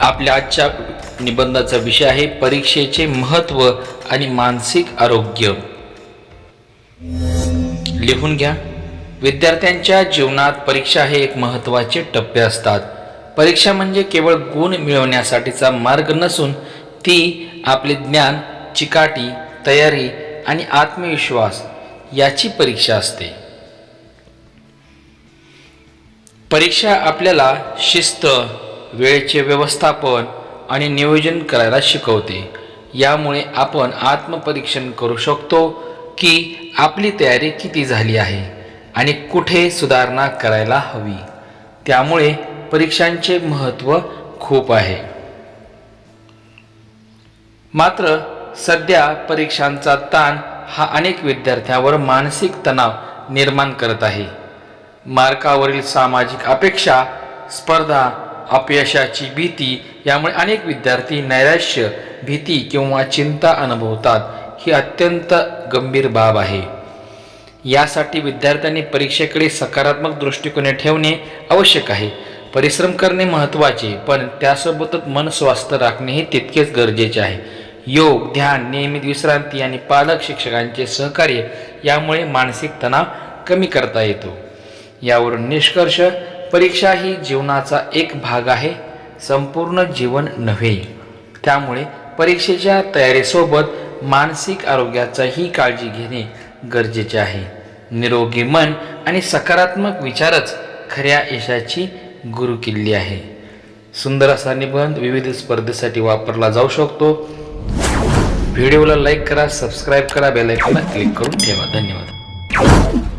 आपल्या आजच्या निबंधाचा विषय आहे परीक्षेचे महत्त्व आणि मानसिक आरोग्य. लिहून घ्या. विद्यार्थ्यांच्या जीवनात परीक्षा हे एक महत्त्वाचे टप्पे असतात. परीक्षा म्हणजे केवळ गुण मिळवण्यासाठीचा मार्ग नसून ती आपले ज्ञान चिकाटी तयारी आणि आत्मविश्वास याची परीक्षा असते. परीक्षा आपल्याला शिस्त वेळेचे व्यवस्थापन आणि नियोजन करायला शिकवते. यामुळे आपण आत्मपरीक्षण करू शकतो की आपली तयारी किती झाली आहे आणि कुठे सुधारणा करायला हवी. त्यामुळे परीक्षांचे महत्त्व खूप आहे. मात्र सध्या परीक्षांचा ताण हा अनेक विद्यार्थ्यांवर मानसिक तणाव निर्माण करत आहे. मार्कावरील सामाजिक अपेक्षा स्पर्धा अपयशाची भीती यामुळे अनेक विद्यार्थी नैराश्य भीती किंवा चिंता अनुभवतात. ही अत्यंत गंभीर बाब आहे. यासाठी विद्यार्थ्यांनी परीक्षेकडे सकारात्मक दृष्टिकोने ठेवणे आवश्यक आहे. परिश्रम करणे महत्त्वाचे पण त्यासोबतच मन स्वस्थ राखणेही तितकेच गरजेचे आहे. योग ध्यान नियमित विश्रांती आणि पालक शिक्षकांचे सहकार्य यामुळे मानसिक तणाव कमी करता येतो. यावरून निष्कर्ष परीक्षा ही जीवनाचा एक भाग आहे संपूर्ण जीवन नव्हे. त्यामुळे परीक्षेच्या तयारीसोबत मानसिक आरोग्याचाही काळजी घेणे गरजेचे आहे. निरोगी मन आणि सकारात्मक विचारच खऱ्या यशाची गुरुकिल्ली आहे. सुंदर असा निबंध विविध स्पर्धेसाठी वापरला जाऊ शकतो. व्हिडिओला लाईक करा सबस्क्राईब करा बेलायकॉनला क्लिक करून ठेवा. धन्यवाद.